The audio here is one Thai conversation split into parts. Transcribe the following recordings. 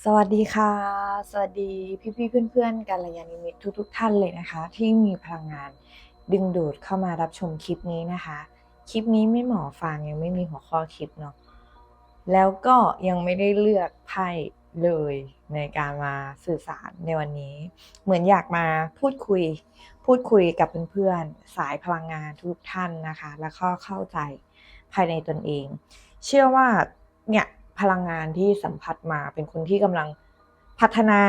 สวัสดีค่ะ สวัสดีพี่ๆเพื่อนๆกัลยาณมิตรทุกๆท่านเลยนะคะ ที่มีพลังงานดึงดูดเข้ามารับชมคลิปนี้นะคะ คลิปนี้ไม่หมอฟังยังไม่มีหัวข้อคลิปเนาะแล้วก็ยังไม่ได้เลือกไพ่เลยในการมาสื่อสารในวันนี้ เหมือนอยากมาพูดคุย พูดคุยกับเพื่อนๆสายพลังงานทุกท่านนะคะ แล้วก็เข้าใจภายในตนเอง เชื่อว่าเนี่ย พลังงานที่สัมผัสมาเป็นคนที่กำลังพัฒนา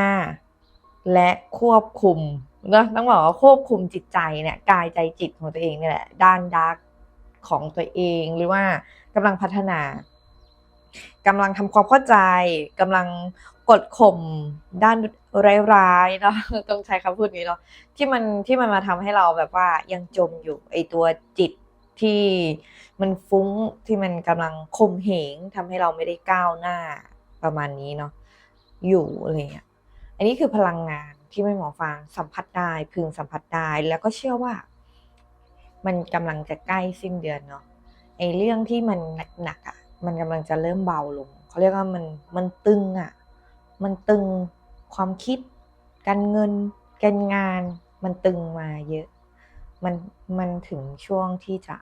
และควบคุมนะต้องบอกว่าควบคุมจิตใจเนี่ยกายใจจิตของตัวเองเนี่ยแหละด้านดาร์กของตัวเองหรือว่ากำลังพัฒนากำลังทำความเข้าใจกำลังกดข่มด้านร้ายๆเนาะต้องใช้คำพูดนี้เนาะที่มันที่มันมาทำให้เราแบบว่ายังจมอยู่ไอตัวจิต ที่มันฟุ้งที่มันกำลังข่มเหงทำให้เราไม่ได้ก้าวหน้าประมาณนี้เนาะอยู่อะไรเงี้ยอันนี้คือพลังงานที่ไม่หมอฟังสัมผัสได้พึงสัมผัสได้แล้วก็เชื่อว่า มันกำลังจะใกล้สิ้นเดือนเนาะไอเรื่องที่มันหนักๆอะ มันกำลังจะเริ่มเบาลงเขาเรียกว่ามันมันตึงอะ มันตึงความคิด การเงิน การงาน มันตึงมาเยอะ มันมันถึงช่วงที่จะ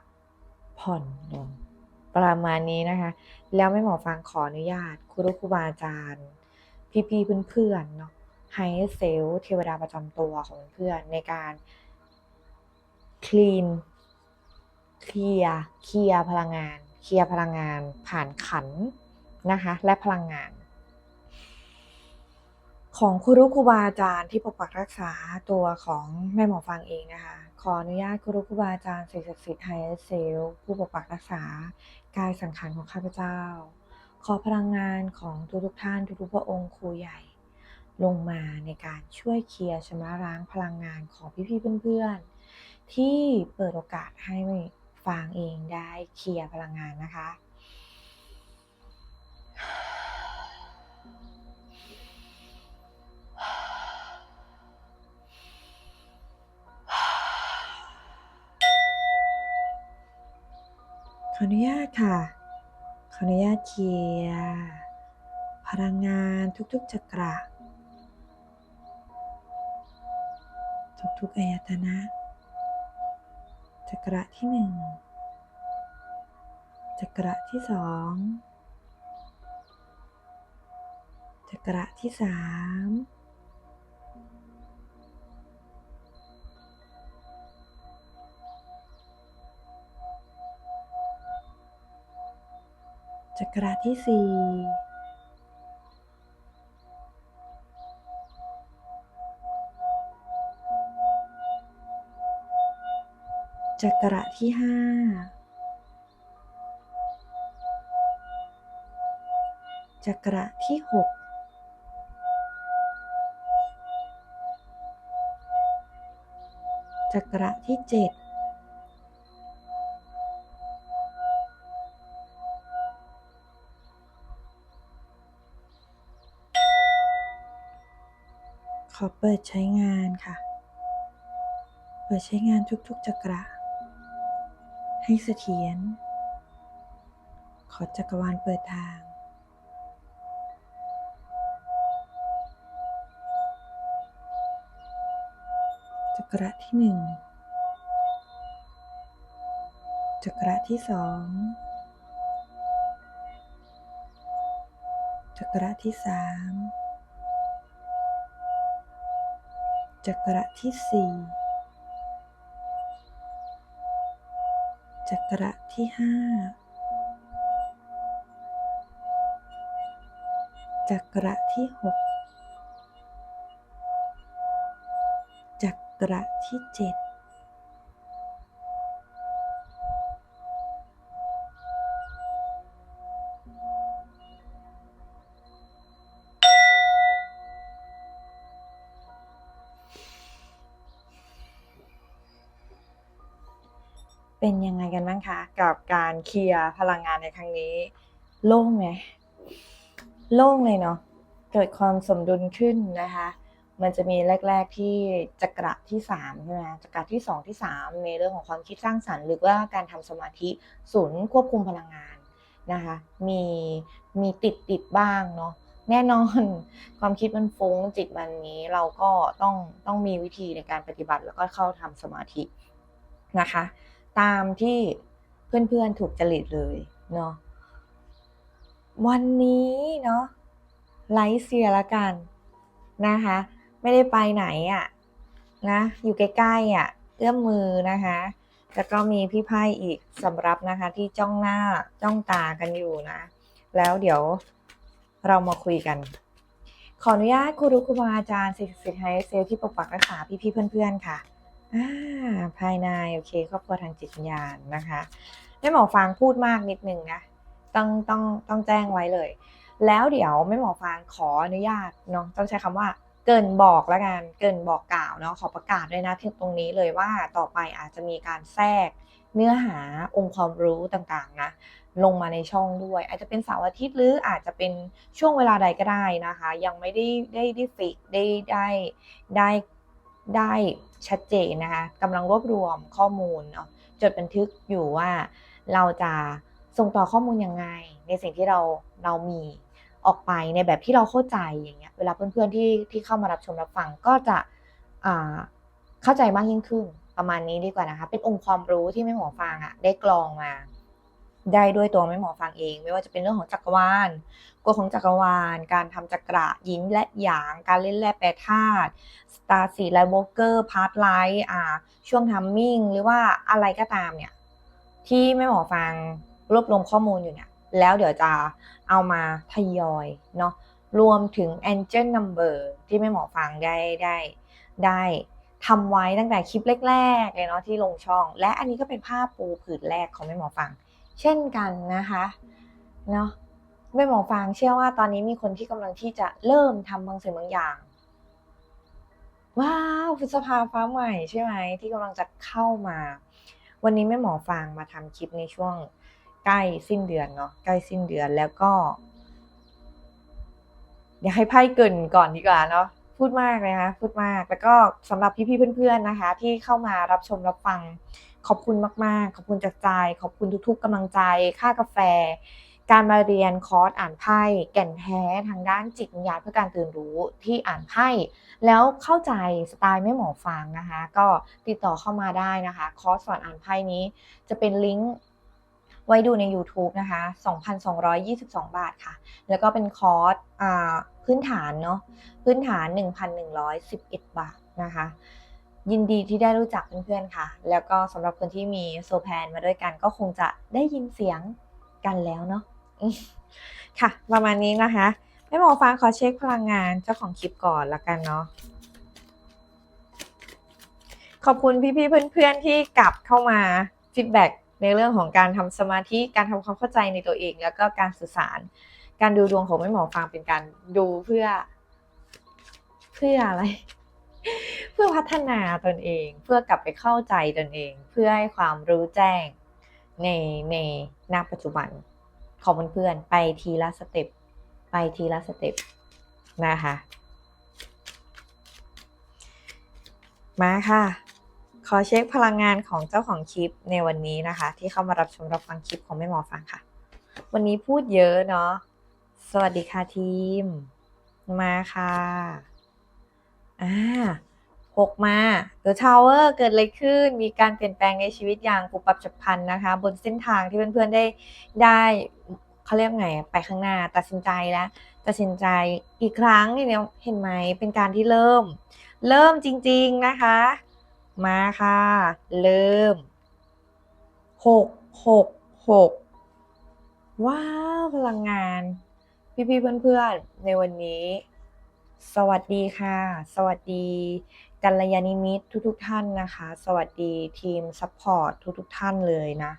ผ่อนลงประมาณนี้นะคะ แล้วไม่หมอฟังขออนุญาตครูรุครูบาอาจารย์ พี่ๆเพื่อนๆเนาะให้เซลเทวดาประจำตัวของเพื่อนในการคลีนเคลียเคลียพลังงาน เคลียพลังงานผ่านขันนะคะ และพลังงาน ของครูรุครูบาอาจารย์ที่ปกปักรักษาตัวของแม่หมอฟังเองนะคะ ขออนุญาตครูครูบาอาจารย์สิ่งศักดิ์สิทธิ์ไฮเซลผู้ปกปักรักษา กายสังขารของข้าพเจ้า ขอพลังงานของทุกๆท่านทุกๆพระองค์ครูใหญ่ ลงมาในการช่วยเคลียร์ชำระล้างพลังงานของพี่ๆเพื่อนๆ ที่เปิดโอกาสให้ฟางเองได้เคลียร์พลังงานนะคะ ออนุญาตค่ะ ขออนุญาตเคลียร์พลังงานทุกๆจักระ ทุกๆอายตนะจักระที่หนึ่งจักระที่สองจักระที่สาม จักระที่สี่จักระที่ห้าจักระที่หกจักระที่เจ็ด เปิดใช้งานค่ะ เปิดใช้งานทุกๆจักระ ให้เสถียร ขอจักรวาลเปิดทาง จักระที่หนึ่ง จักระที่สอง จักระที่สาม จักระที่สี่จักระที่ห้าจักระที่หกจักระที่เจ็ด เป็นยังไงกันบ้างคะ กับการเคลียร์พลังงานในครั้งนี้ โล่งไหมโล่งเลยเนาะเกิดความสมดุลขึ้นนะคะ มันจะมีแรก ๆที่จักระที่สามใช่ไหมจักระที่สองที่สามในเรื่องของความคิดสร้างสรรค์ หรือว่าการทำสมาธิศูนย์ควบคุมพลังงานนะคะ มีมีติดติดบ้างเนาะแน่นอนความคิดมันฟุ้งจิตมันนี้เราก็ต้องต้องมีวิธีในการปฏิบัติแล้วก็เข้าทำสมาธินะคะ ตามที่เพื่อนๆถูกจริตเลยเนาะวันนี้เนาะไลฟ์เซียละกันนะคะ ไม่ได้ไปไหนอะ่ะนะ อยู่ใกล้ๆอะ เอื้อมมือนะคะ แล้วก็มีพี่ไพ่อีกสำหรับนะคะ ที่จ้องหน้าจ้องตากันอยู่นะ แล้วเดี๋ยวเรามาคุยกัน ขออนุญาตครูรุครูบาอาจารย์สิทธิ์สิทธิ์ไฮเซลที่ปกปักรักษาพี่ๆเพื่อนๆค่ะ อ่าภายในโอเคครอบครัวทางจิตวิญญาณนะคะแม่หมอฟางพูดมากนิดนึงนะต้องต้องต้องแจ้งไว้เลย แล้วเดี๋ยวแม่หมอฟางขออนุญาตเนาะต้องใช้คำว่าเกินบอกแล้วกันเกินบอกกล่าวเนาะขอประกาศด้วยนะที่ตรงนี้เลยว่าต่อไปอาจจะมีการแทรกเนื้อหาองค์ความรู้ต่างๆนะลงมาในช่องด้วย อาจจะเป็นเสาร์อาทิตย์หรืออาจจะเป็นช่วงเวลาใดก็ได้นะคะ ยังไม่ได้ได้ได้ฟิกได้ได้ได้ ได้ชัดเจนนะคะกำลังรวบรวมข้อมูลจดบันทึกอยู่ว่าเราจะส่งต่อข้อมูลยังไง ในสิ่งที่เราเรามีออกไปในแบบที่เราเข้าใจอย่างเงี้ยเวลาเพื่อนๆที่ที่เข้ามารับชมรับฟังก็จะอ่าเข้าใจมากยิ่งขึ้นประมาณนี้ดีกว่านะคะ เป็นองค์ความรู้ที่แม่หมอฟางอะได้กรองมา ได้ด้วยตัวแม่หมอฟางเอง ไม่ว่าจะเป็นเรื่องของจักรวาลกฎของจักรวาล การทำจักระยินและหยาง การเล่นแร่แปรธาตุสตาร์สีไลโวเกอร์พาร์ทไลท์อ่า ช่วงทัมมิ่ง หรือว่าอะไรก็ตามเนี่ย ที่แม่หมอฟางรวบรวมข้อมูลอยู่เนี่ย แล้วเดี๋ยวจะเอามาทยอยเนาะรวมถึง Angel Number ที่แม่หมอฟังได้ได้ได้ทำไว้ตั้งแต่คลิปแรกๆเลยเนาะที่ลงช่อง และอันนี้ก็เป็นผ้าปูผืนแรกของแม่หมอฟัง เช่นกันนะคะเนาะแม่หมอฟังเชื่อว่าตอนนี้มีคนที่กำลังที่จะเริ่มทำบางสิ่งบางอย่าง ว้าวพฤษภาฟ้าใหม่ใช่ไหมที่กำลังจะเข้ามา วันนี้แม่หมอฟางมาทำคลิปในช่วงใกล้สิ้นเดือนเนาะใกล้สิ้นเดือนแล้วก็เดี๋ยวให้ไพ่เกินก่อนดีกว่าเนาะพูดมากเลยนะคะพูดมากแล้วก็สำหรับพี่ๆเพื่อนๆนะคะ ที่เข้ามารับชมรับฟัง ขอบคุณมาก ๆ ขอบคุณจากใจ ขอบคุณทุก ๆกำลังใจ ค่ากาแฟ การมาเรียนคอร์สอ่านไพ่แก่นแท้ทางด้านจิตวิญญาณเพื่อการตื่นรู้ที่อ่านไพ่แล้วเข้าใจสไตล์ไม่หมอฟังนะคะ ก็ติดต่อเข้ามาได้นะคะ คอร์สสอนอ่านไพ่นี้จะเป็นลิงก์ไว้ดูใน YouTube นะคะ 2,222 บาทค่ะ แล้วก็เป็นคอร์สพื้นฐานเนาะ พื้นฐาน 1,111 บาทนะคะ ยินดีที่ได้รู้จักเพื่อนๆค่ะ แล้วก็สำหรับคนที่มีโซแพนมาด้วยกันก็คงจะได้ยินเสียงกันแล้วเนาะค่ะ ประมาณนี้นะคะแม่หมอฟังขอเช็คพลังงานเจ้าของคลิปก่อนละกันเนาะขอบคุณพี่ๆเพื่อนๆที่กลับเข้ามาฟีดแบ็กในเรื่องของการทำสมาธิการทำความเข้าใจในตัวเอง แล้วก็การสื่อสาร การดูดวงของแม่หมอฟังเป็นการดูเพื่อ เพื่ออะไร เพื่อพัฒนาตนเอง เพื่อกลับไปเข้าใจตนเอง เพื่อให้ความรู้แจ้งในในณปัจจุบันของเพื่อนๆไปทีละสเต็ปไปทีละสเต็ปนะคะมาค่ะ ขอเช็คพลังงานของเจ้าของคลิปในวันนี้นะคะ ที่เข้ามารับชมรับฟังคลิปของแม่หมอฟังค่ะ วันนี้พูดเยอะเนาะสวัสดีค่ะทีม มาค่ะ อ่าหกมา The Tower เกิดอะไรขึ้น มีการเปลี่ยนแปลงในชีวิตอย่างปุบปับฉับพลันนะคะ บนเส้นทางที่เพื่อนๆได้ได้เขาเรียกไงไปข้างหน้าตัดสินใจแล้วตัดสินใจอีกครั้งเนี่ยเห็นไหมเป็นการที่เริ่ม เริ่มจริง ๆนะคะ มาค่ะ เริ่มหกหกหกว้าวพลังงาน พี่ๆเพื่อนๆในวันนี้ สวัสดีค่ะ สวัสดีกัลยาณิมิตทุกๆท่านนะคะ สวัสดีทีมซัพพอร์ตทุกๆท่านเลยนะ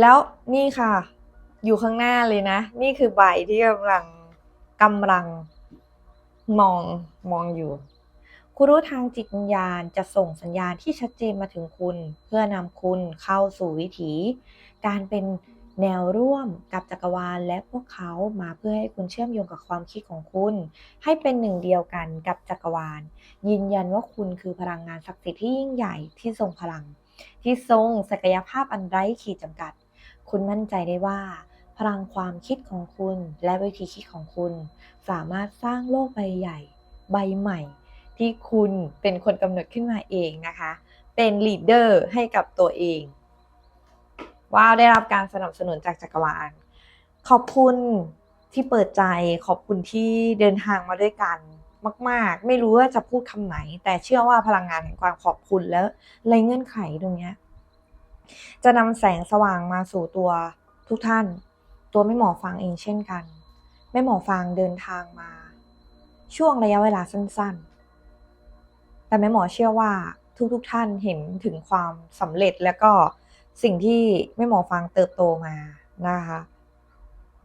แล้วนี่ค่ะ อยู่ข้างหน้าเลยนะ นี่คือใบที่กำลังกำลังมองมองอยู่ครูรู้ทางจิตวิญญาณจะส่งสัญญาณที่ชัดเจนมาถึงคุณ เพื่อนำคุณเข้าสู่วิถี การเป็น แนวร่วมกับจักรวาลและพวกเขามาเพื่อให้คุณเชื่อมโยงกับความคิดของคุณ ให้เป็นหนึ่งเดียวกันกับจักรวาล ยืนยันว่าคุณคือพลังงานศักดิ์สิทธิ์ที่ยิ่งใหญ่ที่ทรงพลัง ที่ทรงศักยภาพอันไร้ขีดจำกัด คุณมั่นใจได้ว่า พลังความคิดของคุณและวิธีคิดของคุณ สามารถสร้างโลกใบใหญ่ ใบใหม่ ที่คุณเป็นคนกำหนดขึ้นมาเองนะคะ เป็นลีดเดอร์ให้กับตัวเอง ว้าวได้รับการสนับสนุนจากจักรวาล ขอบคุณที่เปิดใจ ขอบคุณที่เดินทางมาด้วยกันมาก ๆ ไม่รู้ว่าจะพูดคำไหน แต่เชื่อว่าพลังงานแห่งความขอบคุณแล้วไรเงื่อนไขตรงนี้จะนำแสงสว่างมาสู่ตัวทุกท่าน ตัวแม่หมอฟางเองเช่นกันแม่หมอฟางเดินทางมา ช่วงระยะเวลาสั้น ๆ แต่แม่หมอเชื่อว่าทุกๆทท่านเห็นถึงความสำเร็จแล้วก็ สิ่งที่แม่หมอฟางเติบโตมานะคะ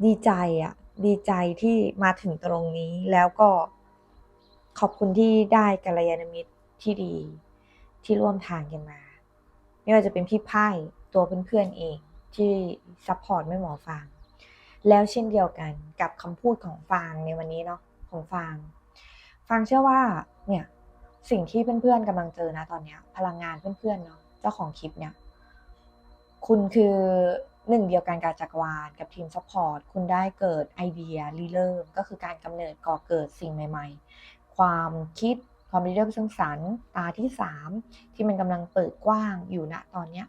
ดีใจอะดีใจที่มาถึงตรงนี้แล้วก็ขอบคุณที่ได้กัลยาณมิตรที่ดีที่ร่วมทางกันมา ไม่ว่าจะเป็นพี่ไพ่ตัวเพื่อนๆเองที่ซัพพอร์ตแม่หมอฟาง แล้วเช่นเดียวกันกับคำพูดของฟางในวันนี้เนาะของฟางฟางเชื่อว่าเนี่ยสิ่งที่เพื่อนๆกำลังเจอนะตอนเนี้ย พลังงานเพื่อนๆเนาะเจ้าของคลิปเนี่ย คุณคือหนึ่งเดียวกันกับจักรวาลกับทีมซัพพอร์ตคุณได้เกิดไอเดียรีเริ่ม ก็คือการกำเนิดก่อเกิดสิ่งใหม่ ๆ ความคิดความริเริ่มสร้างสรรค์ตาที่สามที่มันกำลังเปิดกว้างอยู่ณตอนเนี้ย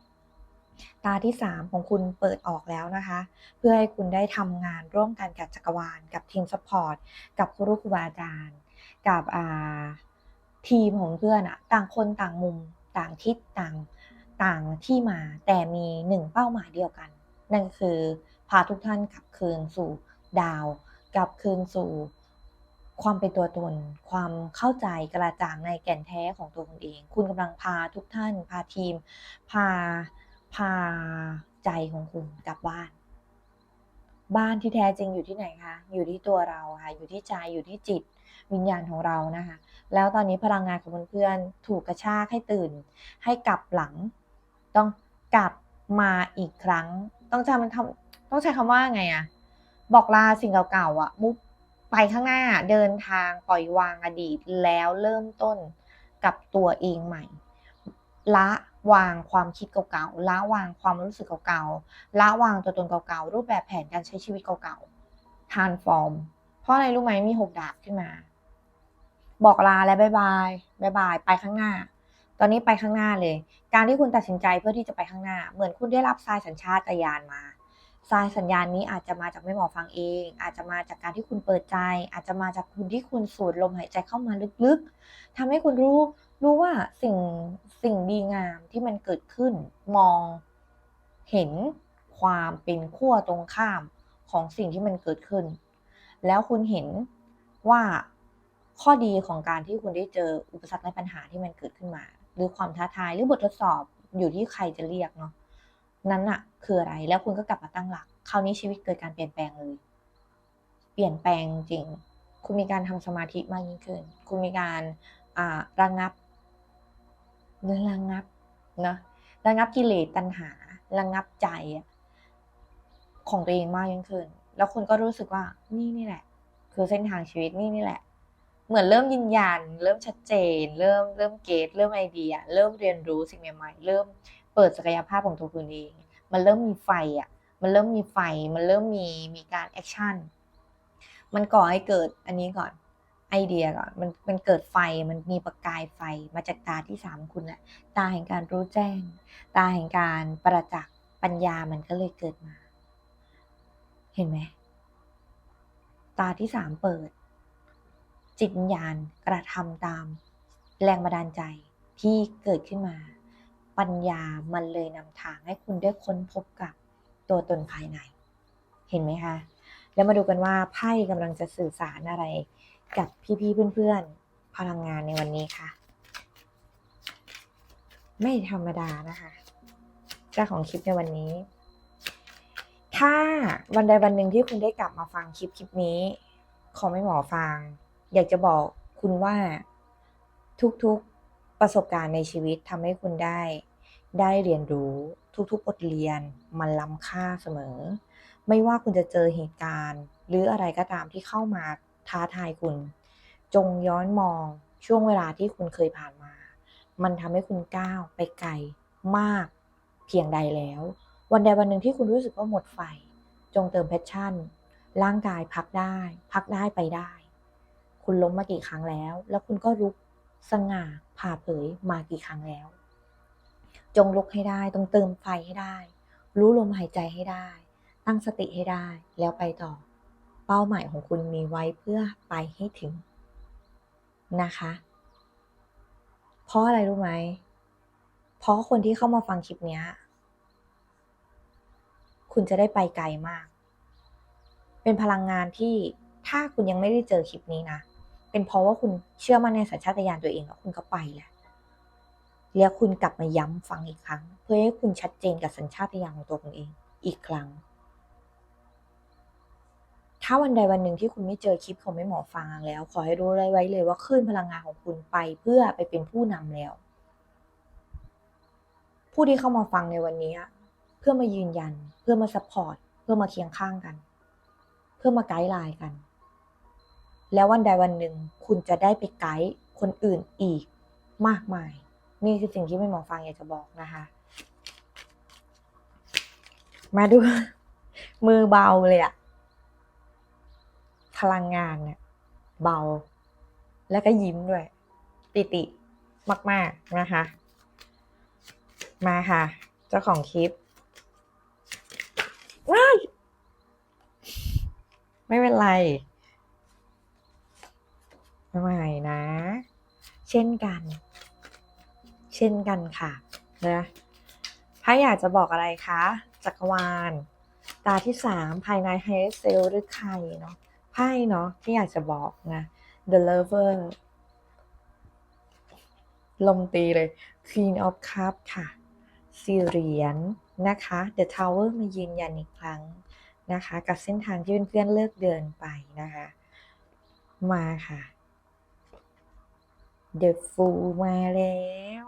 ตาที่ 3 ของคุณเปิดออกแล้วนะคะ เพื่อให้คุณได้ทำงานร่วมกันกับจักรวาล กับทีมซัพพอร์ตกับครูครูบาอาจารย์ กับทีมของเพื่อนอะต่างคนต่างมุม ต่างทิศต่าง ต่างที่มา แต่มีหนึ่งเป้าหมายเดียวกัน นั่นคือพาทุกท่านกลับคืนสู่ดาว กลับคืนสู่ ความเป็นตัวตน ความเข้าใจกระจ่างในแก่นแท้ของตัวคุณเอง คุณกำลังพาทุกท่าน พาทีม พาพาใจของคุณกลับบ้าน บ้านที่แท้จริงอยู่ที่ไหนคะ อยู่ที่ตัวเราค่ะ อยู่ที่ใจ อยู่ที่จิต วิญญาณของเรานะคะ แล้วตอนนี้พลังงานของเพื่อนๆถูกกระชากให้ตื่น ให้กลับหลัง ต้องกลับมาอีกครั้ง ต้องจำมันทำต้องใช้คำว่าไงอะบอกลาสิ่งเก่าๆอะมุกไปข้างหน้าเดินทางปล่อยวางอดีตแล้วเริ่มต้นกับตัวเองใหม่ ละวางความคิดเก่าๆละวางความรู้สึกเก่าๆละวางตัวตนเก่าๆรูปแบบแผนการใช้ชีวิตเก่าๆทานฟอร์มเพราะอะไรรู้ไหมมีหกดาบขึ้นมา บอกลาและบายบายบายบายไปข้างหน้า ตอนนี้ไปข้างหน้าเลย การที่คุณตัดสินใจเพื่อที่จะไปข้างหน้า เหมือนคุณได้รับทรายสัญชาตญาณมาทรายสัญญาณนี้อาจจะมาจากไม่หมอฟังเอง อาจจะมาจากการที่คุณเปิดใจ อาจจะมาจากคุณที่คุณสูดลมหายใจเข้ามาลึกๆทำให้คุณรู้รู้ว่าสิ่งสิ่งดีงามที่มันเกิดขึ้นมองเห็นความเป็นขั้วตรงข้ามของสิ่งที่มันเกิดขึ้น แล้วคุณเห็นว่าข้อดีของการที่คุณได้เจออุปสรรคและปัญหาที่มันเกิดขึ้นมา หรือความท้าทายหรือบททดสอบอยู่ที่ใครจะเรียกเนาะนั้นอะคืออะไรแล้วคุณก็กลับมาตั้งหลัก คราวนี้ชีวิตเกิดการเปลี่ยนแปลงเลย เปลี่ยนแปลงจริง คุณมีการทำสมาธิมากยิ่งขึ้น คุณมีการอ่าระงับระงับเนาะระงับกิเลสตัณหาระงับใจของตัวเองมากยิ่งขึ้น แล้วคุณก็รู้สึกว่านี่นี่แหละ คือเส้นทางชีวิตนี่นี่แหละ เหมือนเริ่มยืนยัน เริ่มชัดเจน เริ่มเริ่มเกตเริ่มไอเดีย เริ่มเรียนรู้สิ่งใหม่ๆ เริ่มเปิดศักยภาพของตัวคุณเอง มันเริ่มมีไฟอะ มันเริ่มมีไฟ มันเริ่มมีมีการแอคชั่น มันก่อให้เกิดอันนี้ก่อนไอเดียก่อนมันมันเกิดไฟมันมีประกายไฟมาจากตาที่สามคุณแหละตาแห่งการรู้แจ้ง ตาแห่งการประจักษ์ปัญญามันก็เลยเกิดมา เห็นไหมตาที่สามเปิด จิตวิญญาณกระทำตามแรงบันดาลใจที่เกิดขึ้นมา ปัญญามันเลยนำทางให้คุณได้ค้นพบกับตัวตนภายใน เห็นไหมคะ แล้วมาดูกันว่าไพ่กำลังจะสื่อสารอะไรกับพี่ๆเพื่อนๆพลังงานในวันนี้ค่ะ ไม่ธรรมดานะคะเจ้าของคลิปในวันนี้ ถ้าวันใดวันหนึ่งที่คุณได้กลับมาฟังคลิปคลิปนี้ ขอไม่หมอฟัง อยากจะบอกคุณว่าทุกๆประสบการณ์ในชีวิตทำให้คุณได้ ได้เรียนรู้ทุกๆบทเรียนมันล้ำค่าเสมอ ไม่ว่าคุณจะเจอเหตุการณ์ หรืออะไรก็ตามที่เข้ามาท้าทายคุณ จงย้อนมองช่วงเวลาที่คุณเคยผ่านมา มันทำให้คุณก้าวไปไกลมากเพียงใดแล้ว วันใดวันหนึ่งที่คุณรู้สึกว่าหมดไฟ จงเติมแพชชั่น ร่างกายพักได้ พักได้ไปได้ คุณล้มมากี่ครั้งแล้ว แล้วคุณก็ลุกสง่าผ่าเผยมากี่ครั้งแล้ว จงลุกให้ได้ต้องเติมไฟให้ได้ รู้ลมหายใจให้ได้ ตั้งสติให้ได้ แล้วไปต่อ เป้าหมายของคุณมีไว้เพื่อไปให้ถึงนะคะ เพราะอะไรรู้ไหม เพราะคนที่เข้ามาฟังคลิปนี้คุณจะได้ไปไกลมาก เป็นพลังงานที่ถ้าคุณยังไม่ได้เจอคลิปนี้นะ เป็นเพราะว่าคุณเชื่อมั่นในสัญชาตญาณตัวเองแล้วคุณก็ไปแหละแล้วคุณกลับมาย้ำฟังอีกครั้ง เพื่อให้คุณชัดเจนกับสัญชาตญาณของตัวคุณเองอีกครั้ง ถ้าวันใดวันหนึ่งที่คุณไม่เจอคลิปของแม่หมอฟางแล้ว ขอให้รู้ไว้เลยว่าคลื่นพลังงานของคุณไปเพื่อไปเป็นผู้นำแล้ว ผู้ที่เข้ามาฟังในวันนี้ เพื่อมายืนยัน เพื่อมาซัพพอร์ต เพื่อมาเคียงข้างกัน เพื่อมาไกด์ไลน์กัน แล้ววันใดวันหนึ่งคุณจะได้ไปไกด์คนอื่นอีกมากมาย นี่คือสิ่งที่แม่หมอฟังอยากจะบอกนะคะ มาดู มือเบาเลยอะพลังงานเนี่ยเบา แล้วก็ยิ้มด้วย ปิติมาก ๆ นะคะ มาค่ะ เจ้าของคลิปว้ายไม่เป็นไร ไม่นะ เช่นกัน เช่นกันค่ะนะถ้าอยากจะบอกอะไรคะจักรวาล ตาที่สามภายในไฮเซลหรือใครเนาะไพ่เนาะที่อยากจะบอกนะ The Lover ลมตีเลย Queen of Cup ค่ะสี่เหรียญนะคะ The Tower มายืนยันอีกครั้งนะคะ กับเส้นทางที่เพื่อนๆเลิกเดินไปนะคะ มาค่ะ The Fool มาแล้ว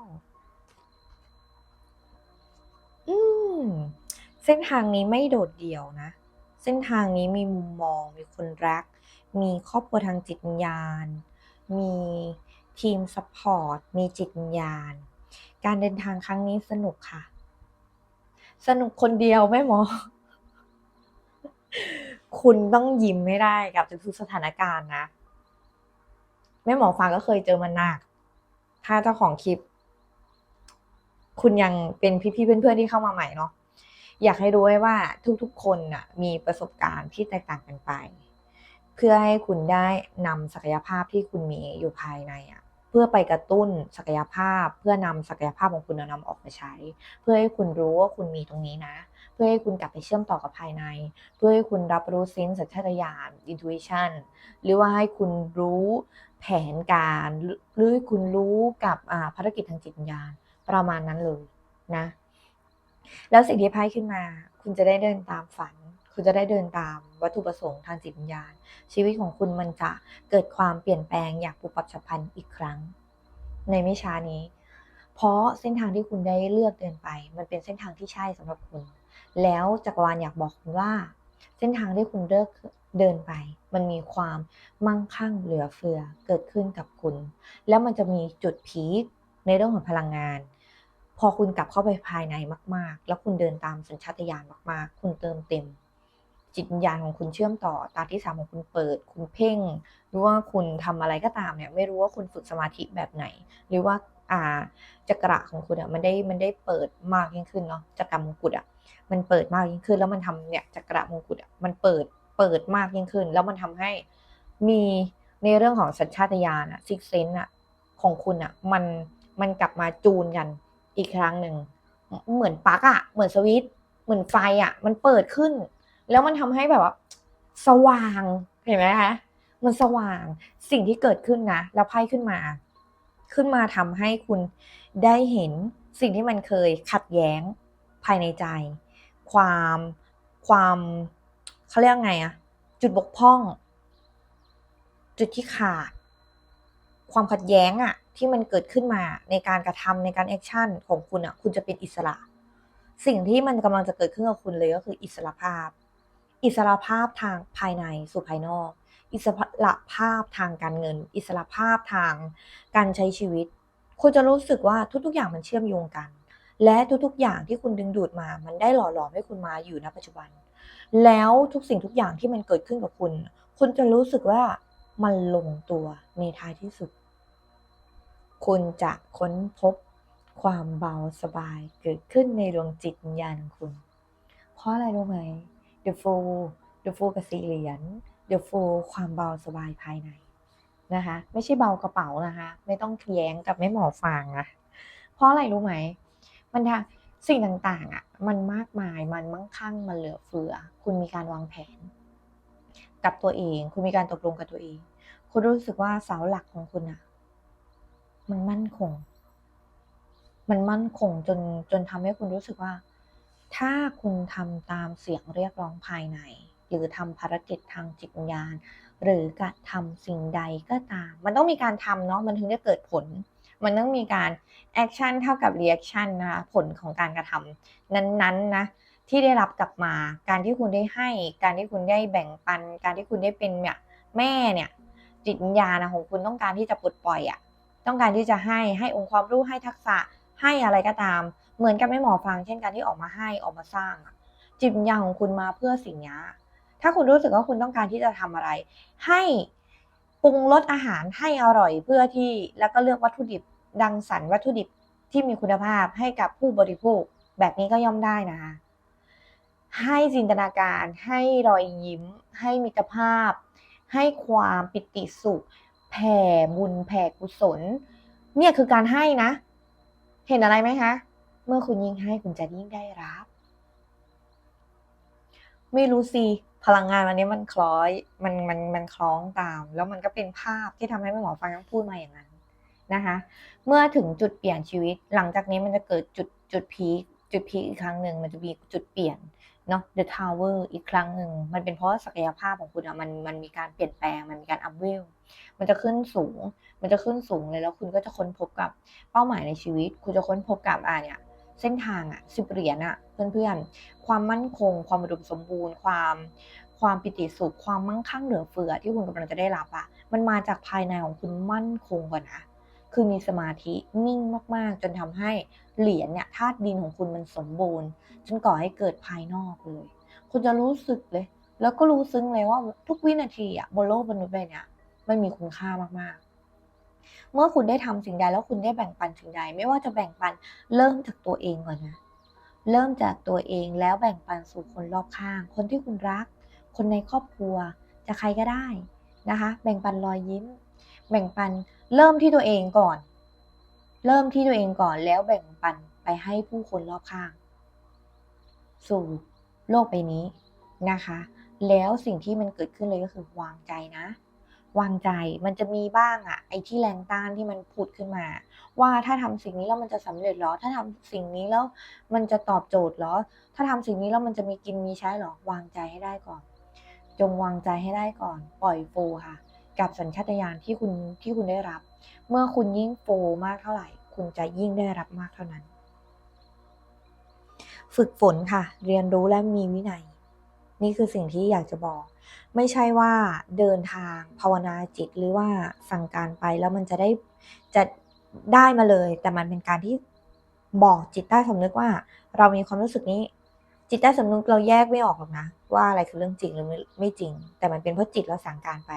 อืม เส้นทางนี้ไม่โดดเดี่ยวนะ เส้นทางนี้มีมุมมอง มีคนรัก มีครอบครัวทางจิตวิญญาณ มีทีมซัพพอร์ต มีจิตวิญญาณ การเดินทางครั้งนี้สนุกค่ะ สนุกคนเดียวแม่หมอ คุณต้องยิ้มไม่ได้กับทุกสถานการณ์นะ แม่หมอฟังก็เคยเจอมันหนัก ถ้าเจ้าของคลิป คุณยังเป็นพี่ๆเพื่อนๆที่เข้ามาใหม่เนาะอยากให้รู้ไว้ว่าทุกๆคนน่ะ มีประสบการณ์ที่แตกต่างกันไป เพื่อให้คุณได้นำศักยภาพที่คุณมีอยู่ภายในอะเพื่อไปกระตุ้นศักยภาพ เพื่อนำศักยภาพของคุณนำออกมาใช้ เพื่อให้คุณรู้ว่าคุณมีตรงนี้นะ เพื่อให้คุณกลับไปเชื่อมต่อกับภายใน เพื่อให้คุณรับรู้ซินสัญชาตญาณ intuition หรือว่าให้คุณรู้แผนการหรือให้คุณรู้กับภารกิจทางจิตวิญญาณประมาณนั้นเลยนะ แล้วสิ่งที่ไพ่ขึ้นมา คุณจะได้เดินตามฝัน คุณจะได้เดินตามวัตถุประสงค์ทางจิตวิญญาณ ชีวิตของคุณมันจะเกิดความเปลี่ยนแปลงอย่างปุบปับฉับพลันอีกครั้ง ในไม่ช้านี้ เพราะเส้นทางที่คุณได้เลือกเดินไป มันเป็นเส้นทางที่ใช่สำหรับคุณ แล้วจักรวาลอยากบอกคุณว่า เส้นทางที่คุณเลือกเดินไป มันมีความมั่งคั่งเหลือเฟือเกิดขึ้นกับคุณ แล้วมันจะมีจุดพีคในเรื่องของพลังงาน พอคุณกลับเข้าไปภายในมาก ๆ แล้วคุณเดินตามสัญชาตญาณมากๆ คุณเติมเต็ม จิตวิญญาณของคุณเชื่อมต่อ ตาที่สามของคุณเปิด คุณเพ่ง หรือว่าคุณทำอะไรก็ตามเนี่ย ไม่รู้ว่าคุณฝึกสมาธิแบบไหน หรือว่า อ่าจักระของคุณอะมันได้มันได้เปิดมากยิ่งขึ้นเนาะจักระมงกุฎอะมันเปิดมากยิ่งขึ้น แล้วมันทำเนี่ยจักระมงกุฎอะมันเปิดเปิดมากยิ่งขึ้น แล้วมันทำให้มีในเรื่องของสัญชาตญาณอะซิกเซนอะของคุณอะมันมันกลับมาจูนกันอีกครั้งหนึ่งเหมือนปลั๊กอะเหมือนสวิต์เหมือนไฟอะมันเปิดขึ้น แล้วมันทำให้แบบว่าสว่างเห็นไหมคะมันสว่างสิ่งที่เกิดขึ้นนะแล้วไพ่ขึ้นมา ขึ้นมาทำให้คุณได้เห็นสิ่งที่มันเคยขัดแย้งภายในใจ ความความเขาเรียกไงอะจุดบกพร่อง จุดที่ขาด ความขัดแย้งอะที่มันเกิดขึ้นมาในการกระทำในการแอคชั่นของคุณอะคุณจะเป็นอิสระ สิ่งที่มันกำลังจะเกิดขึ้นกับคุณเลยก็คืออิสระภาพ อิสระภาพทางภายในสู่ภายนอก อิสระภาพทางการเงิน อิสระภาพทางการใช้ชีวิต คุณจะรู้สึกว่าทุกๆอย่างมันเชื่อมโยงกัน และทุกๆอย่างที่คุณดึงดูดมา มันได้หล่อหลอมให้คุณมาอยู่ณปัจจุบัน แล้วทุกสิ่งทุกอย่างที่มันเกิดขึ้นกับคุณ คุณจะรู้สึกว่ามันลงตัวในท้ายที่สุด คุณจะค้นพบความเบาสบายเกิดขึ้นในดวงจิตวิญญาณของคุณ เพราะอะไรรู้ไหม The Fool The Fool กับสี่เหรียญ The Fool ความเบาสบายภายในนะคะ ไม่ใช่เบากระเป๋านะคะ ไม่ต้องแย้งกับแม่หมอฟางนะเพราะอะไรรู้ไหม มันทางสิ่งต่างๆอะมันมากมายมันมั่งคั่งมันเหลือเฟือ คุณมีการวางแผน กับตัวเอง คุณมีการตกลงกับตัวเอง คุณรู้สึกว่าเสาหลักของคุณอะ มันมั่นคง มันมั่นคงจนจนทำให้คุณรู้สึกว่า ถ้าคุณทำตามเสียงเรียกร้องภายใน หรือทำภารกิจทางจิตวิญญาณ หรือกระทำสิ่งใดก็ตาม มันต้องมีการทำเนาะมันถึงจะเกิดผล มันต้องมีการแอคชั่นเท่ากับรีแอคชั่นนะคะผลของการกระทำนั้นๆนะที่ได้รับกลับมา การที่คุณได้ให้ การที่คุณได้แบ่งปัน การที่คุณได้เป็นเนี่ยแม่เนี่ยจิตวิญญาณนะของคุณต้องการที่จะปลดปล่อยอะต้องการที่จะให้ให้องค์ความรู้ให้ทักษะให้อะไรก็ตาม เหมือนกับแม่หมอฟัง เช่นการที่ออกมาให้ออกมาสร้างจิตวิญญาณของคุณมาเพื่อสิ่งนี้ ถ้าคุณรู้สึกว่าคุณต้องการที่จะทำอะไร ให้ปรุงรสอาหารให้อร่อยเพื่อที่แล้วก็เลือกวัตถุดิบดังสรรวัตถุดิบที่มีคุณภาพให้กับผู้บริโภค แบบนี้ก็ย่อมได้นะคะให้จินตนาการให้รอยยิ้ม ให้มิตรภาพ ให้ความปิติสุขแผ่บุญแผ่กุศล เนี่ยคือการให้นะ เห็นอะไรไหมคะ เมื่อคุณยิ่งให้คุณจะยิ่งได้รับ ไม่รู้สิ พลังงานวันนี้มันคล้อยมันมันมันคล้องตาม แล้วมันก็เป็นภาพที่ทำให้แม่หมอฟังต้องพูดมาอย่างนั้นนะคะ เมื่อถึงจุดเปลี่ยนชีวิต หลังจากนี้มันจะเกิดจุดจุดพีคจุดพีคอีกครั้งหนึ่งมันจะมีจุดเปลี่ยนเนาะ The Tower อีกครั้งหนึ่งมันเป็นเพราะศักยภาพของคุณอะมันมันมีการเปลี่ยนแปลงมันมีการอัพเวลมันจะขึ้นสูง มันจะขึ้นสูงเลยแล้วคุณก็จะค้นพบกับเป้าหมายในชีวิต คุณจะค้นพบกับอ่าเนี่ย เส้นทางอะสิบเหรียญอะเพื่อนๆ ความมั่นคง ความอุดมสมบูรณ์ ความความปิติสุข ความมั่งคั่งเหลือเฟือที่คุณกำลังจะได้รับอะมันมาจากภายในของคุณมั่นคงก่อนนะคือมีสมาธินิ่งมากๆ จนทำให้เหรียญเนี่ยธาตุดินของคุณมันสมบูรณ์ จนก่อให้เกิดภายนอกเลย คุณจะรู้สึกเลย แล้วก็รู้ซึ้งเลยว่าทุกวินาทีอะบนโลกมนุษย์ใบเนี้ยมันมีคุณค่ามากๆ เมื่อคุณได้ทำสิ่งใดแล้วคุณได้แบ่งปันสิ่งใด ไม่ว่าจะแบ่งปันเริ่มจากตัวเองก่อนนะ เริ่มจากตัวเองแล้วแบ่งปันสู่คนรอบข้าง คนที่คุณรัก คนในครอบครัว จะใครก็ได้นะคะ แบ่งปันรอยยิ้ม แบ่งปันเริ่มที่ตัวเองก่อน เริ่มที่ตัวเองก่อนแล้วแบ่งปันไปให้ผู้คนรอบข้าง สู่โลกใบนี้นะคะ แล้วสิ่งที่มันเกิดขึ้นเลยก็คือวางใจนะ วางใจ มันจะมีบ้างอะไอ้ที่แรงต้านที่มันผุดขึ้นมา ว่าถ้าทำสิ่งนี้แล้วมันจะสำเร็จหรอ ถ้าทำสิ่งนี้แล้วมันจะตอบโจทย์หรอ ถ้าทำสิ่งนี้แล้วมันจะมีกินมีใช้หรอ วางใจให้ได้ก่อน จงวางใจให้ได้ก่อน ปล่อยโฟค่ะ กับสัญชาตญาณที่คุณที่คุณได้รับ เมื่อคุณยิ่งโฟมากเท่าไหร่ คุณจะยิ่งได้รับมากเท่านั้น ฝึกฝนค่ะ เรียนรู้และมีวินัย นี่คือสิ่งที่อยากจะบอก ไม่ใช่ว่าเดินทางภาวนาจิตหรือว่าสั่งการไปแล้วมันจะได้จะได้มาเลย แต่มันเป็นการที่บอกจิตใต้สำนึกว่า เรามีความรู้สึกนี้ จิตใต้สำนึกเราแยกไม่ออกหรอกนะ ว่าอะไรคือเรื่องจริงหรือไม่ไมจริง แต่มันเป็นเพราะจิตเราสั่งการไป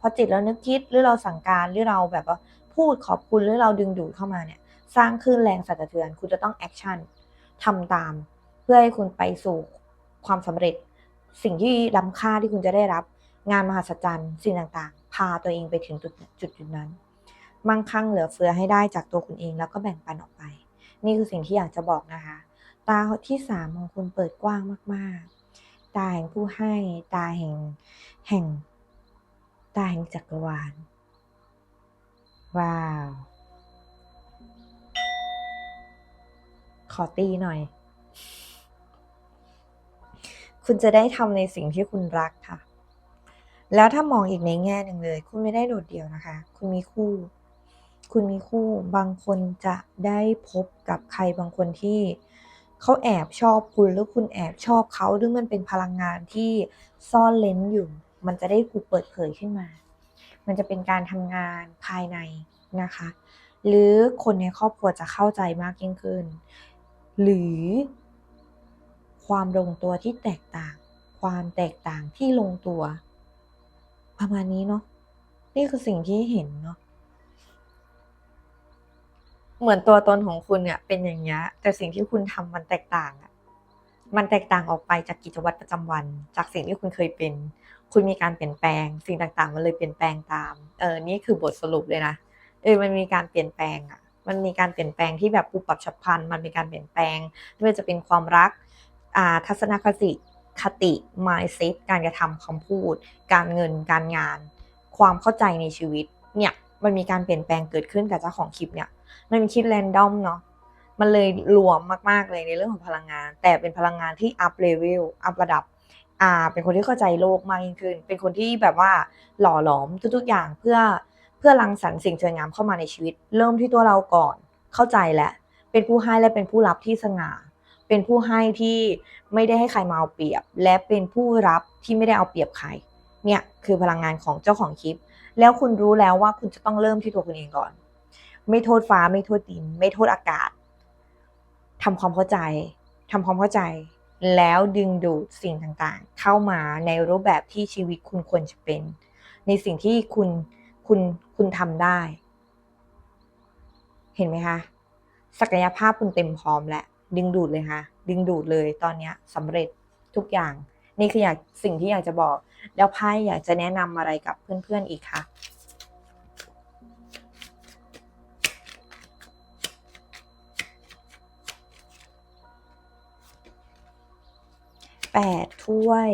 พอจิตเรานึกคิดหรือเราสั่งการหรือเราแบบว่าพูดขอบคุณหรือเราดึงดูดเข้ามาเนี่ย สร้างคลื่นแรงสั่นสะเทือน คุณจะต้องแอคชั่นทำตาม เพื่อให้คุณไปสู่ความสำเร็จ สิ่งที่ล้ำค่าที่คุณจะได้รับ งานมหัศจรรย์ สิ่งต่างๆ พาตัวเองไปถึงจุดจุดจุดนั้นมั่งคั่งเหลือเฟือให้ได้จากตัวคุณเองแล้วก็แบ่งปันออกไป นี่คือสิ่งที่อยากจะบอกนะคะ ตาที่สามของคุณเปิดกว้างมาก ๆ ตาแห่งผู้ให้ ตาแห่งแห่ง ตาแห่งจักรวาล ว้าว ขอตีหน่อย คุณจะได้ทำในสิ่งที่คุณรักค่ะ แล้วถ้ามองอีกในแง่หนึ่งเลย คุณไม่ได้โดดเดี่ยวนะคะ คุณมีคู่ คุณมีคู่บางคนจะได้พบกับใครบางคนที่เขาแอบชอบคุณหรือคุณแอบชอบเขาหรือมันเป็นพลังงานที่ซ่อนเลนอยู่ มันจะได้ถูกเปิดเผยขึ้นมา มันจะเป็นการทำงานภายในนะคะ หรือคนในครอบครัวจะเข้าใจมากยิ่งขึ้น หรือ ความลงตัวที่แตกต่าง ความแตกต่างที่ลงตัว ประมาณนี้เนาะนี่คือสิ่งที่เห็นเนาะเหมือนตัวตนของคุณเนี่ยเป็นอย่างเงี้ยแต่สิ่งที่คุณทำมันแตกต่างอะมันแตกต่างออกไปจากกิจวัตรประจำวัน จากสิ่งที่คุณเคยเป็น คุณมีการเปลี่ยนแปลง สิ่งต่างๆ มันเลยเปลี่ยนแปลงตาม เออนี่คือบทสรุปเลยนะเออมันมีการเปลี่ยนแปลงอะมันมีการเปลี่ยนแปลงที่แบบปุบปับฉับพลัน มันมีการเปลี่ยนแปลงไม่ว่าจะเป็นความรัก ทัศนคติคติ mindset การกระทำคำพูด การเงินการงาน ความเข้าใจในชีวิตเนี่ยมันมีการเปลี่ยนแปลงเกิดขึ้นกับเจ้าของคลิปเนี่ยมันเป็นคลิปแรนดอมเนาะมันเลยรวมมาก ๆ เลยในเรื่องของพลังงาน แต่เป็นพลังงานที่อัพเลเวลอัพระดับอ่าเป็นคนที่เข้าใจโลกมากยิ่งขึ้น เป็นคนที่แบบว่าหล่อหลอมทุกๆอย่างเพื่อเพื่อรังสรรค์สิ่งสวยงามเข้ามาในชีวิต เริ่มที่ตัวเราก่อนเข้าใจแล้วเป็นผู้ให้และเป็นผู้รับที่สง่า เป็นผู้ให้ที่ไม่ได้ให้ใครมาเอาเปรียบ และเป็นผู้รับที่ไม่ได้เอาเปรียบใคร เนี่ยคือพลังงานของเจ้าของคลิป แล้วคุณรู้แล้วว่าคุณจะต้องเริ่มที่ตัวคุณเองก่อน ไม่โทษฟ้าไม่โทษดิน ไม่โทษอากาศทำความเข้าใจทำความเข้าใจ แล้วดึงดูดสิ่งต่างๆ เข้ามาในรูปแบบที่ชีวิตคุณควรจะเป็น ในสิ่งที่คุณคุณคุณทำได้ เห็นไหมคะศักยภาพคุณเต็มพร้อมแล้ว ดึงดูดเลยค่ะ ดึงดูดเลยตอนเนี้ยสำเร็จทุกอย่าง นี่คืออยากสิ่งที่อยากจะบอก แล้วไพ่อยากจะแนะนำอะไรกับเพื่อนๆอีกคะแปดถ้วย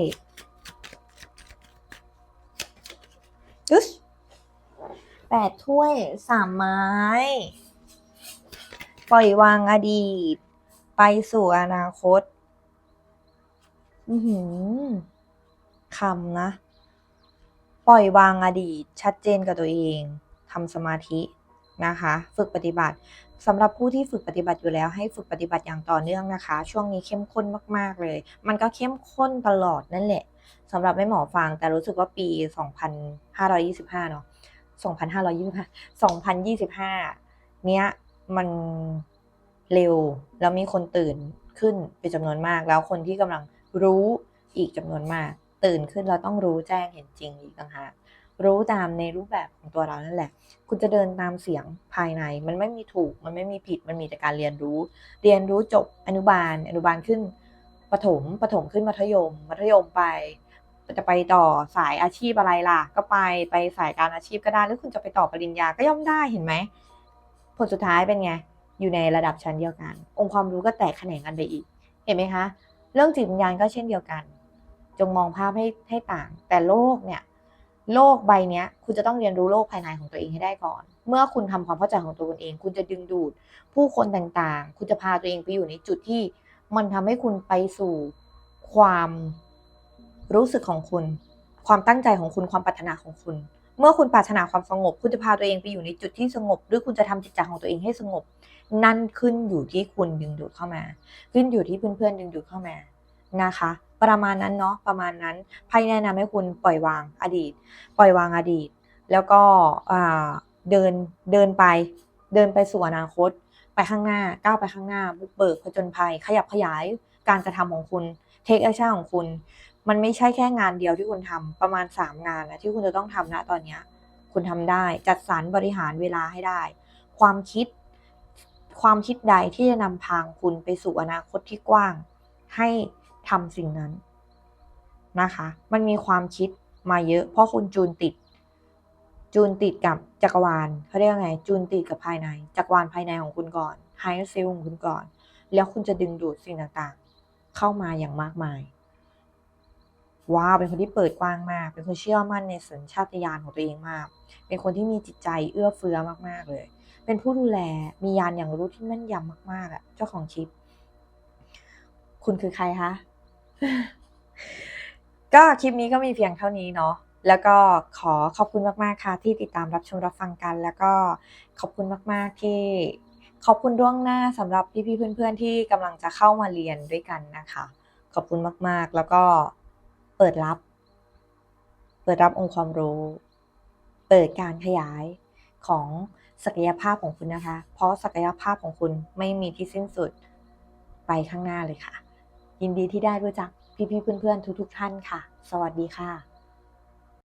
อึ๊ชแปดถ้วยสามไม้ ปล่อยวางอดีต ไปสู่อนาคต อือหือคำนะ ปล่อยวางอดีต ชัดเจนกับตัวเองทำสมาธินะคะ ฝึกปฏิบัติสำหรับผู้ที่ฝึกปฏิบัติอยู่แล้ว ให้ฝึกปฏิบัติอย่างต่อเนื่องนะคะ ช่วงนี้เข้มข้นมาก ๆ เลย มันก็เข้มข้นตลอดนั่นแหละสำหรับไม่หมอฟัง แต่รู้สึกว่าปี 2525 เนาะ2525 2025 เนี้ยมัน เร็ว แล้วมีคนตื่นขึ้นเป็นจำนวนมาก แล้วคนที่กำลังรู้อีกจำนวนมาก ตื่นขึ้นเราต้องรู้แจ้งเห็นจริงอีกต่างหากรู้ตามในรูปแบบของตัวเรานั่นแหละ คุณจะเดินตามเสียงภายใน มันไม่มีถูก มันไม่มีผิด มันมีแต่การเรียนรู้ เรียนรู้จบอนุบาล อนุบาลขึ้นประถมประถมขึ้นมัธยม มัธยมไปจะไปต่อสายอาชีพอะไรล่ะ ก็ไปไปสายการอาชีพก็ได้หรือคุณจะไปต่อปริญญาก็ย่อมได้เห็นไหม ผลสุดท้ายเป็นไง อยู่ในระดับชั้นเดียวกัน องค์ความรู้ก็แตกแขนงกันไปอีก เห็นไหมคะ เรื่องจิตวิญญาณก็เช่นเดียวกัน จงมองภาพให้ให้ต่าง แต่โลกเนี่ยโลกใบนี้คุณจะต้องเรียนรู้โลกภายในของตัวเองให้ได้ก่อน เมื่อคุณทำความเข้าใจของตัวคุณเอง คุณจะดึงดูด ผู้คนต่างๆ คุณจะพาตัวเองไปอยู่ในจุดที่มันทำให้คุณไปสู่ความรู้สึกของคุณ ความตั้งใจของคุณความปรารถนาของคุณ เมื่อคุณปรารถนาความสงบ คุณจะพาตัวเองไปอยู่ในจุดที่สงบ หรือคุณจะทำจิตใจของตัวเองให้สงบ นั่นขึ้นอยู่ที่คุณดึงดูดเข้ามา ขึ้นอยู่ที่เพื่อนๆดึงดูดเข้ามานะคะ ประมาณนั้นเนาะประมาณนั้นไพ่แนะนำให้คุณปล่อยวางอดีต ปล่อยวางอดีต แล้วก็เดินเดินไป เดินไปสู่อนาคต ไปข้างหน้าก้าวไปข้างหน้าบุกเบิกผจญภัย ขยับขยายการกระทำของคุณเทคแอคชั่นของคุณ มันไม่ใช่แค่งานเดียวที่คุณทำประมาณ 3 งานนะที่คุณจะต้องทำนะตอนนี้คุณทำได้จัดสรรบริหารเวลาให้ได้ ความคิด ความคิดใดที่จะนำพางคุณไปสู่อนาคตที่กว้าง ให้ทำสิ่งนั้นนะคะ มันมีความคิดมาเยอะเพราะคุณจูนติด จูนติดกับจักรวาลเขาเรียกไง จูนติดกับภายใน จักรวาลภายในของคุณก่อนไฮเซลของคุณก่อน แล้วคุณจะดึงดูดสิ่งต่างๆ เข้ามาอย่างมากมาย ว้าวเป็นคนที่เปิดกว้างมาก เป็นคนเชื่อมั่นในสัญชาตญาณของตัวเองมาก เป็นคนที่มีจิตใจเอื้อเฟื้อมากๆเลย เป็นผู้ดูแลมียานอย่างรู้ที่แม่นยำมากๆอะเจ้าของคลิป คุณคือใครคะก็คลิปนี้ก็มีเพียงเท่านี้เนาะแล้วก็ขอขอบคุณมากๆค่ะ ที่ติดตามรับชมรับฟังกัน แล้วก็ขอบคุณมาก ๆที่ขอบคุณล่วงหน้าสำหรับพี่ๆเพื่อน ๆ ที่กำลังจะเข้ามาเรียนด้วยกันนะคะ ขอบคุณมากๆ แล้วก็ เปิดรับ เปิดรับองค์ความรู้ เปิดการขยายของศักยภาพของคุณนะคะ เพราะศักยภาพของคุณไม่มีที่สิ้นสุดไปข้างหน้าเลยค่ะ ยินดีที่ได้รู้จักพี่ๆเพื่อนๆทุก ๆ ท่านค่ะ สวัสดีค่ะ